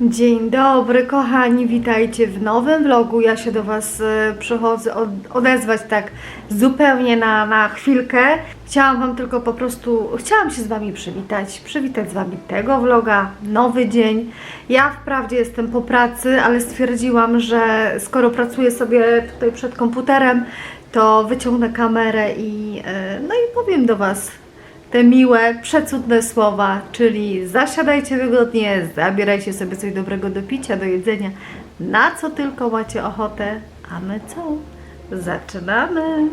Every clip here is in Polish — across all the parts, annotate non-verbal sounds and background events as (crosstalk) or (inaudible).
Dzień dobry, kochani, witajcie w nowym vlogu. Ja się do Was e, przychodzę od, odezwać tak zupełnie na, na chwilkę. Chciałam Wam tylko po prostu, chciałam się z Wami przywitać, przywitać z Wami tego vloga, nowy dzień. Ja wprawdzie jestem po pracy, ale stwierdziłam, że skoro pracuję sobie tutaj przed komputerem, to wyciągnę kamerę i, e, no i powiem do Was te miłe, przecudne słowa, czyli zasiadajcie wygodnie, zabierajcie sobie coś dobrego do picia, do jedzenia, na co tylko macie ochotę, a my co? Zaczynamy!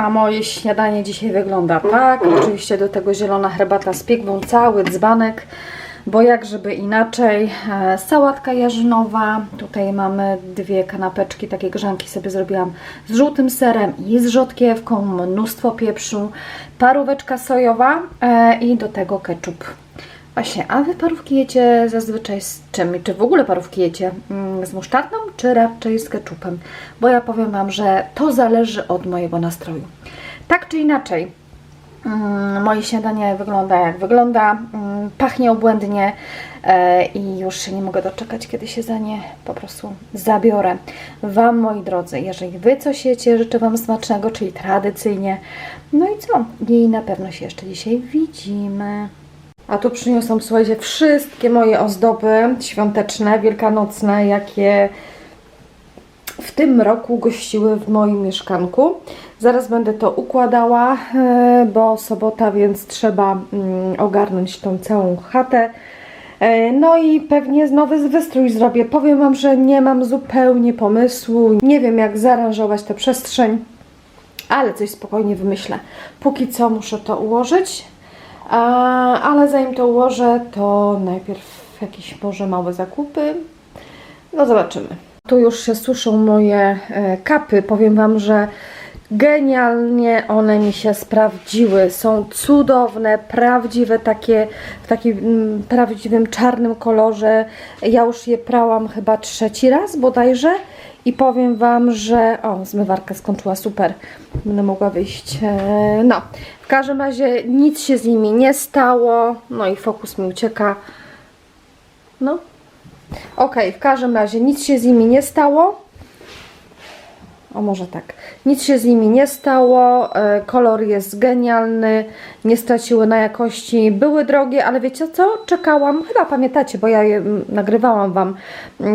A moje śniadanie dzisiaj wygląda tak. Oczywiście do tego zielona herbata z piegłą, cały dzbanek, bo jak żeby inaczej. E, sałatka jarzynowa. Tutaj mamy dwie kanapeczki, takie grzanki sobie zrobiłam z żółtym serem i z rzodkiewką, mnóstwo pieprzu, paróweczka sojowa e, i do tego ketchup. Właśnie, a Wy parówki jecie zazwyczaj z czym? Czy w ogóle parówki jecie? Mm, Z musztardą, czy raczej z ketchupem? Bo ja powiem Wam, że to zależy od mojego nastroju. Tak czy inaczej, mm, moje śniadanie wygląda jak wygląda. Mm, Pachnie obłędnie e, i już się nie mogę doczekać, kiedy się za nie po prostu zabiorę. Wam, moi drodzy, jeżeli Wy coś jecie, życzę Wam smacznego, czyli tradycyjnie. No i co? I na pewno się jeszcze dzisiaj widzimy. A tu przyniosłam, słuchajcie, wszystkie moje ozdoby świąteczne, wielkanocne, jakie w tym roku gościły w moim mieszkanku. Zaraz będę to układała, e, bo sobota, więc trzeba mm, ogarnąć tą całą chatę. E, No i pewnie nowy wystrój zrobię. Powiem Wam, że nie mam zupełnie pomysłu. Nie wiem, jak zaaranżować tę przestrzeń, ale coś spokojnie wymyślę. Póki co muszę to ułożyć. Ale zanim to ułożę, to najpierw jakieś może małe zakupy. No zobaczymy. Tu już się suszą moje e, kapy. Powiem Wam, że genialnie one mi się sprawdziły. Są cudowne, prawdziwe, takie w takim mm, prawdziwym czarnym kolorze. Ja już je prałam chyba trzeci raz bodajże. I powiem Wam, że. O, zmywarka skończyła super. Będę mogła wyjść. E, No, w każdym razie nic się z nimi nie stało. No i fokus mi ucieka. No. Ok, w każdym razie nic się z nimi nie stało. O, może tak. Nic się z nimi nie stało. E, kolor jest genialny. Nie straciły na jakości. Były drogie, ale wiecie co? Czekałam, chyba pamiętacie, bo ja je, nagrywałam Wam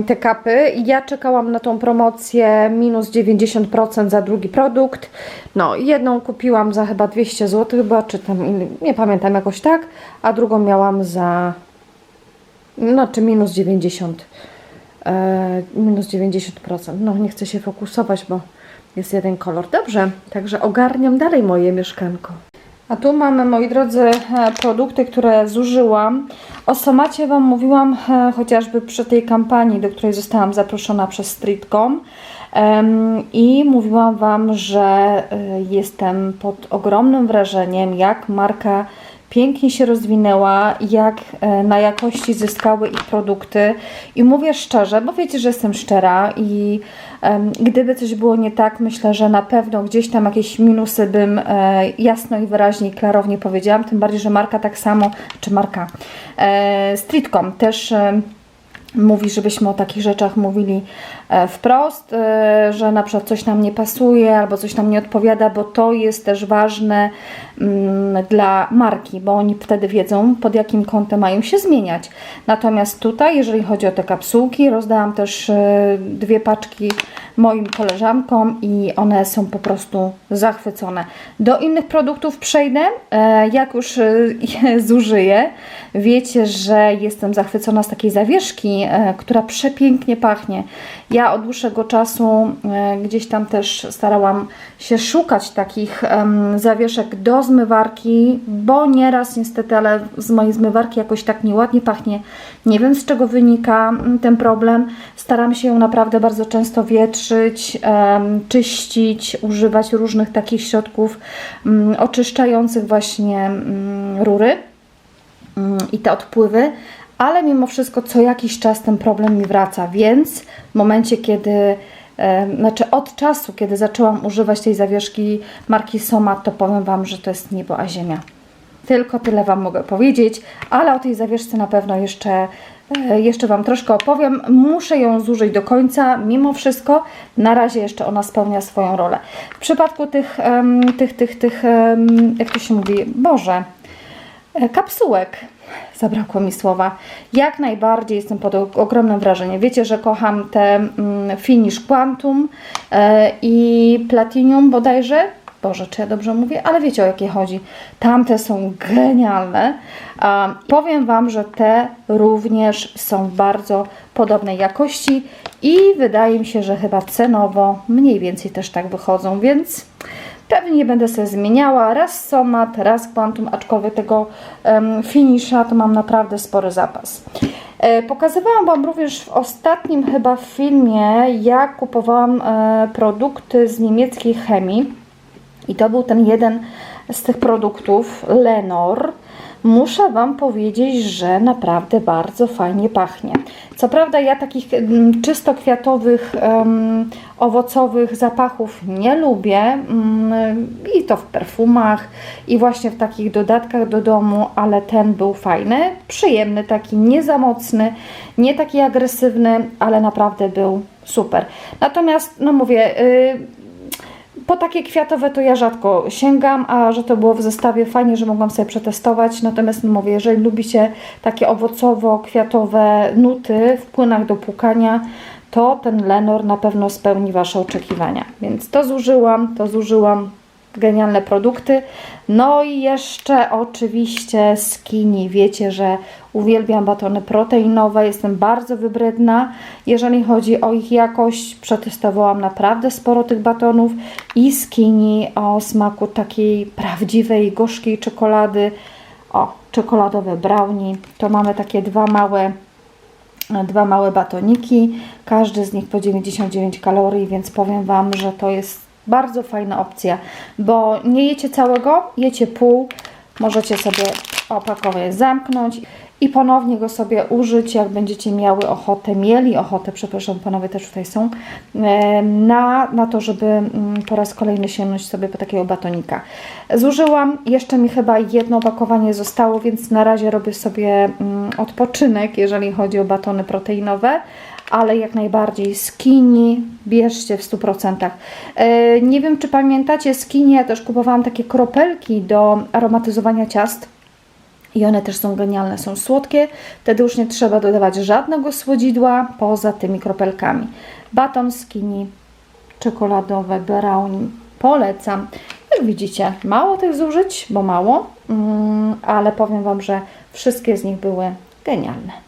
te kapy. I Ja czekałam na tą promocję minus 90% za drugi produkt. No, jedną kupiłam za chyba 200 zł, chyba, czy tam, nie pamiętam jakoś tak, a drugą miałam za, znaczy minus 90 e, minus 90%. No, nie chcę się fokusować, bo jest jeden kolor. Dobrze, także ogarniam dalej moje mieszkanko. A tu mamy, moi drodzy, e, produkty, które zużyłam. O Somacie Wam mówiłam e, chociażby przy tej kampanii, do której zostałam zaproszona przez Streetcom. I mówiłam Wam, że e, jestem pod ogromnym wrażeniem, jak marka pięknie się rozwinęła, jak e, na jakości zyskały ich produkty. I mówię szczerze, bo wiecie, że jestem szczera i em, gdyby coś było nie tak, myślę, że na pewno gdzieś tam jakieś minusy bym e, jasno i wyraźnie i klarownie powiedziałam. Tym bardziej, że marka tak samo, czy marka e, Streetcom też. E, mówi, żebyśmy o takich rzeczach mówili wprost, e, że na przykład coś nam nie pasuje albo coś nam nie odpowiada, bo to jest też ważne mm, dla marki, bo oni wtedy wiedzą, pod jakim kątem mają się zmieniać. Natomiast tutaj, jeżeli chodzi o te kapsułki, rozdałam też e, dwie paczki moim koleżankom i one są po prostu zachwycone. Do innych produktów przejdę, e, jak już e, je (laughs) zużyję. Wiecie, że jestem zachwycona z takiej zawieszki, e, która przepięknie pachnie. Ja od dłuższego czasu e, gdzieś tam też starałam się szukać takich zawieszek do zmywarki, bo nieraz niestety, ale z mojej zmywarki jakoś tak nieładnie pachnie. Nie wiem z czego wynika mm, ten problem. Staram się ją naprawdę bardzo często wietrzyć, czyścić, używać różnych takich środków mm, oczyszczających właśnie mm, rury i te odpływy, ale mimo wszystko co jakiś czas ten problem mi wraca, więc w momencie, kiedy e, znaczy od czasu, kiedy zaczęłam używać tej zawieszki marki Somat, to powiem Wam, że to jest niebo a ziemia. Tylko tyle Wam mogę powiedzieć, ale o tej zawieszce na pewno jeszcze, e, jeszcze Wam troszkę opowiem. Muszę ją zużyć do końca, mimo wszystko. Na razie jeszcze ona spełnia swoją rolę. W przypadku tych, tych, tych, tych jak to się mówi, Boże, kapsułek. Zabrakło mi słowa. Jak najbardziej jestem pod ogromnym wrażeniem. Wiecie, że kocham te mm, Finish Quantum e, i Platinum bodajże. Boże, czy ja dobrze mówię? Ale wiecie o jakie chodzi. Tamte są genialne. A, powiem Wam, że te również są bardzo podobnej jakości i wydaje mi się, że chyba cenowo mniej więcej też tak wychodzą, więc Pewnie będę sobie zmieniała raz Somat, raz Quantum, aczkolwiek tego um, finisza to mam naprawdę spory zapas. E, pokazywałam Wam również w ostatnim chyba filmie, jak kupowałam e, produkty z niemieckiej chemii. I to był ten jeden z tych produktów, Lenor. Muszę Wam powiedzieć, że naprawdę bardzo fajnie pachnie. Co prawda ja takich czysto kwiatowych, owocowych zapachów nie lubię mm, i to w perfumach i właśnie w takich dodatkach do domu, ale ten był fajny, przyjemny, taki nie za mocny, nie taki agresywny, ale naprawdę był super. Natomiast, no mówię, y, po takie kwiatowe to ja rzadko sięgam, a że to było w zestawie, fajnie, że mogłam sobie przetestować. Natomiast mówię, jeżeli lubicie takie owocowo-kwiatowe nuty w płynach do płukania, to ten Lenor na pewno spełni Wasze oczekiwania. Więc to zużyłam, to zużyłam genialne produkty. No i jeszcze oczywiście Skinny. Wiecie, że uwielbiam batony proteinowe, jestem bardzo wybredna. Jeżeli chodzi o ich jakość, przetestowałam naprawdę sporo tych batonów i Skinny o smaku takiej prawdziwej, gorzkiej czekolady. O, czekoladowe brownie. To mamy takie dwa małe dwa małe batoniki, każdy z nich po 99 kalorii, więc powiem Wam, że to jest bardzo fajna opcja, bo nie jecie całego, jecie pół, możecie sobie opakowanie zamknąć i ponownie go sobie użyć, jak będziecie miały ochotę, mieli ochotę, przepraszam, panowie też tutaj są, na, na to, żeby mm, po raz kolejny sięgnąć sobie po takiego batonika. Zużyłam, jeszcze mi chyba jedno opakowanie zostało, więc na razie robię sobie mm, odpoczynek, jeżeli chodzi o batony proteinowe, ale jak najbardziej skinny bierzcie w 100%. E, nie wiem, czy pamiętacie skinny, ja też kupowałam takie kropelki do aromatyzowania ciast. I one też są genialne, są słodkie, wtedy już nie trzeba dodawać żadnego słodzidła poza tymi kropelkami. Baton skinny, czekoladowe, brownie, polecam. Jak widzicie, mało tych zużyć, bo mało, mm, ale powiem Wam, że wszystkie z nich były genialne.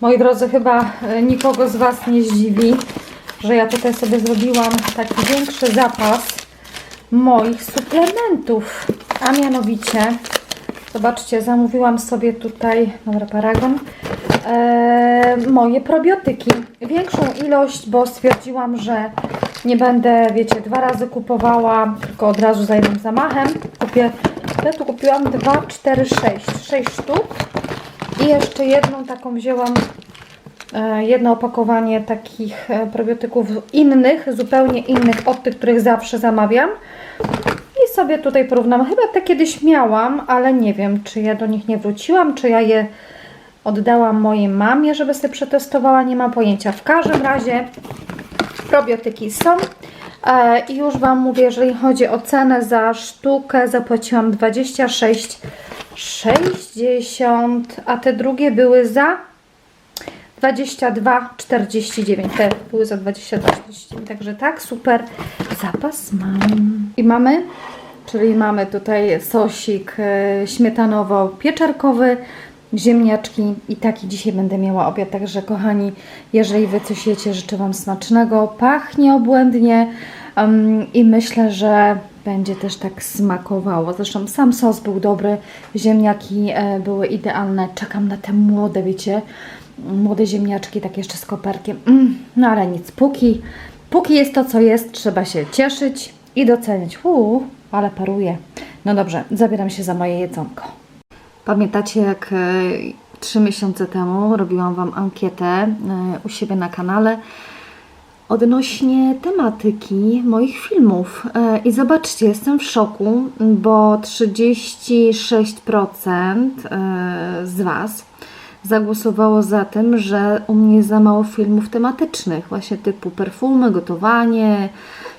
Moi drodzy, chyba e, nikogo z Was nie zdziwi, że ja tutaj sobie zrobiłam taki większy zapas moich suplementów, a mianowicie Zobaczcie, zamówiłam sobie tutaj, dobra, paragon, e, moje probiotyki. Większą ilość, bo stwierdziłam, że nie będę, wiecie, dwa razy kupowała, tylko od razu za jednym zamachem. Kupię, ja tu kupiłam 2, 4, 6, 6 sztuk. I jeszcze jedną taką wzięłam, e, jedno opakowanie takich e, probiotyków innych, zupełnie innych od tych, których zawsze zamawiam. I sobie tutaj porównam. Chyba te kiedyś miałam, ale nie wiem, czy ja do nich nie wróciłam, czy ja je oddałam mojej mamie, żeby sobie przetestowała. Nie mam pojęcia. W każdym razie probiotyki są. E, I już Wam mówię, jeżeli chodzi o cenę za sztukę, zapłaciłam 26,60, a te drugie były za 22,49. Te były za 22,49. Także tak, super zapas mam. I mamy, czyli mamy tutaj sosik e, śmietanowo-pieczarkowy, ziemniaczki i taki dzisiaj będę miała obiad. Także kochani, jeżeli Wy coś jecie, życzę Wam smacznego. Pachnie obłędnie um, i myślę, że będzie też tak smakowało. Zresztą sam sos był dobry, ziemniaki e, były idealne. Czekam na te młode, wiecie, młode ziemniaczki, tak jeszcze z koperkiem. Mm, no ale nic, póki, póki jest to, co jest, trzeba się cieszyć i docenić. Uuu, ale paruje. No dobrze, zabieram się za moje jedzonko. Pamiętacie, jak e, trzy miesiące temu robiłam Wam ankietę e, u siebie na kanale odnośnie tematyki moich filmów. E, I zobaczcie, jestem w szoku, bo 36% e, z Was zagłosowało za tym, że u mnie za mało filmów tematycznych, właśnie typu perfumy, gotowanie,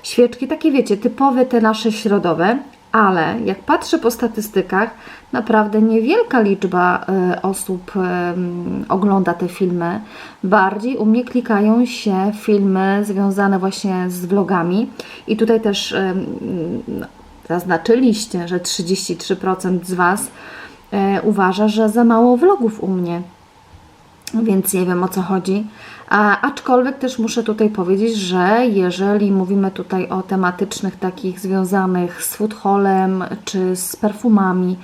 świeczki, takie wiecie, typowe te nasze środowe. Ale jak patrzę po statystykach, naprawdę niewielka liczba e, osób e, ogląda te filmy. Bardziej u mnie klikają się filmy związane właśnie z vlogami. I tutaj też e, no, zaznaczyliście, że 33% z Was uważa, że za mało vlogów u mnie więc nie wiem o co chodzi. A, aczkolwiek też muszę tutaj powiedzieć, że jeżeli mówimy tutaj o tematycznych takich związanych z foodholem czy z perfumami,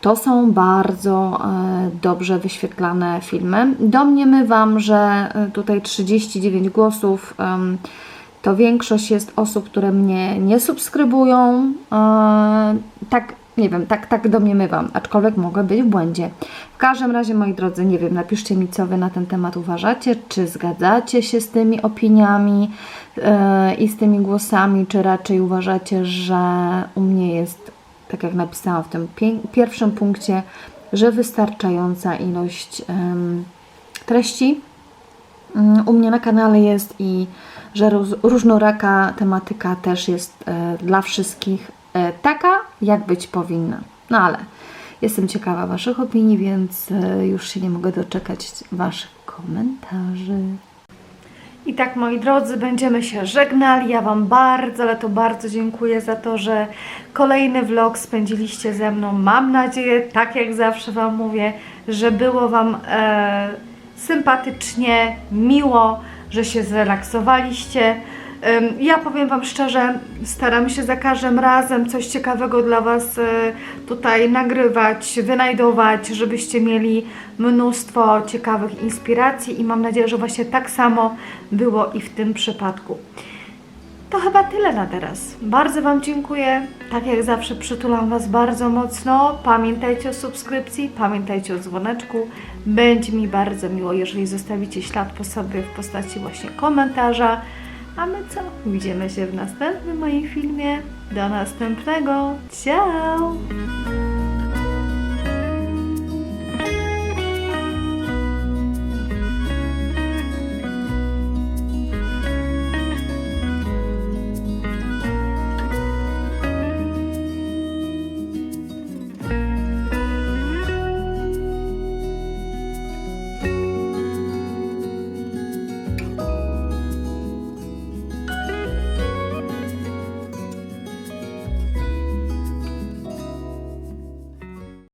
to są bardzo e, dobrze wyświetlane filmy. Domniemywam, że e, tutaj 39 głosów to większość jest osób, które mnie nie subskrybują. E, tak, nie wiem, tak, tak domniemywam, aczkolwiek mogę być w błędzie. W każdym razie, moi drodzy, nie wiem, napiszcie mi, co Wy na ten temat uważacie, czy zgadzacie się z tymi opiniami e, i z tymi głosami, czy raczej uważacie, że u mnie jest, tak jak napisałam w tym pierwszym punkcie, że wystarczająca ilość em, treści Mm, u mnie na kanale jest i że roz, różnoraka tematyka też jest e, dla wszystkich taka, jak być powinna. No ale jestem ciekawa Waszych opinii, więc e, już się nie mogę doczekać Waszych komentarzy. I tak, moi drodzy, będziemy się żegnali. Ja Wam bardzo, ale to bardzo dziękuję za to, że kolejny vlog spędziliście ze mną. Mam nadzieję, tak jak zawsze Wam mówię, że było Wam e, sympatycznie, miło, że się zrelaksowaliście. Ja powiem Wam szczerze, staram się za każdym razem coś ciekawego dla Was e, tutaj nagrywać, wynajdować, żebyście mieli mnóstwo ciekawych inspiracji i mam nadzieję, że właśnie tak samo było i w tym przypadku. To chyba tyle na teraz. Bardzo Wam dziękuję. Tak jak zawsze przytulam Was bardzo mocno. Pamiętajcie o subskrypcji, pamiętajcie o dzwoneczku. Będzie mi bardzo miło, jeżeli zostawicie ślad po sobie w postaci właśnie komentarza. A my co? Widzimy się w następnym moim filmie. Do następnego. Ciao!